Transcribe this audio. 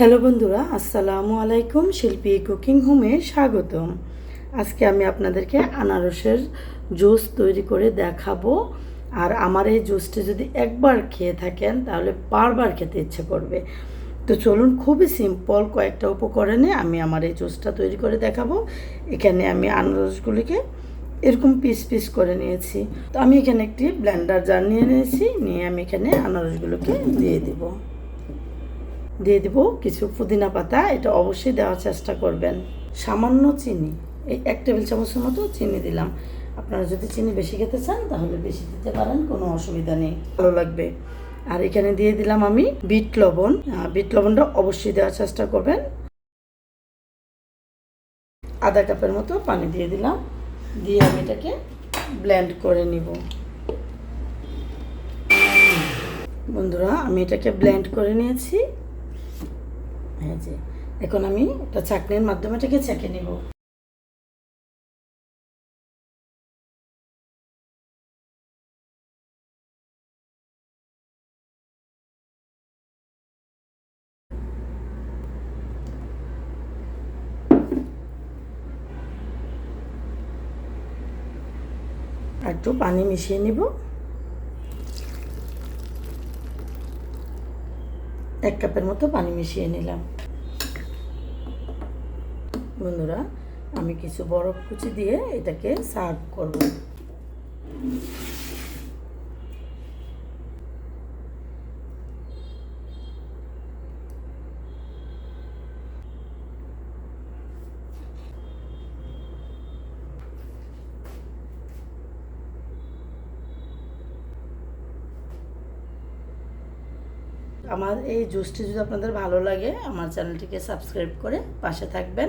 Hello বন্ধুরা, আসসালামু আলাইকুম, শিল্পী কুকিং হোমে স্বাগতম। আজকে আমি আপনাদেরকে আনারসের জুস তৈরি করে দেখাবো। আর আমার এই জুসটি যদি একবার খেয়ে থাকেন, তাহলে বারবার খেতে ইচ্ছে করবে। তো চলুন, খুবই সিম্পল কয়েকটা উপকরণে আমি আমার এই জুসটা তৈরি করে দেখাবো। এখানে আমি আনারসগুলিকে এরকম পিস পিস করে নিয়েছি। তো আমি এখানে একটি ব্লেন্ডার জার নিয়ে নিয়েছি, নিয়ে আমি এখানে আনারসগুলোকে দিয়ে দেবো। দিয়ে দিব কিছু পুদিনা পাতা, এটা অবশ্যই দেওয়ার চেষ্টা করবেন। সামান্য চিনি, এই এক টেবিল চামচের মতো চিনি দিলাম। আপনারা যদি চিনি বেশি খেতে চান, তাহলে বেশি দিতে পারেন, কোনো অসুবিধা নেই। ভালো লাগবে। আর এখানে দিয়ে দিলাম আমি বিট লবণ। বিট লবণটা অবশ্যই দেওয়ার চেষ্টা করবেন। আধা কাপের মতো পানি দিয়ে দিলাম। দিয়ে আমি এটাকে ব্লেন্ড করে নিব। বন্ধুরা, আমি এটাকে ব্লেন্ড করে নিয়েছি। এই যে এখন আমি একটা চাকনির মাধ্যমে এটাকে ছেঁকে নিব। একটু পানি মিশিয়ে নিব। এক কাপের মতো পানি মিশিয়ে নিলাম। বন্ধুরা, আমি কিছু বরফ কুচি দিয়ে এটাকে সার্ভ করব। আমার এই জুসটি যদি আপনাদের ভালো লাগে, আমার চ্যানেলটিকে সাবস্ক্রাইব করে পাশে থাকবেন।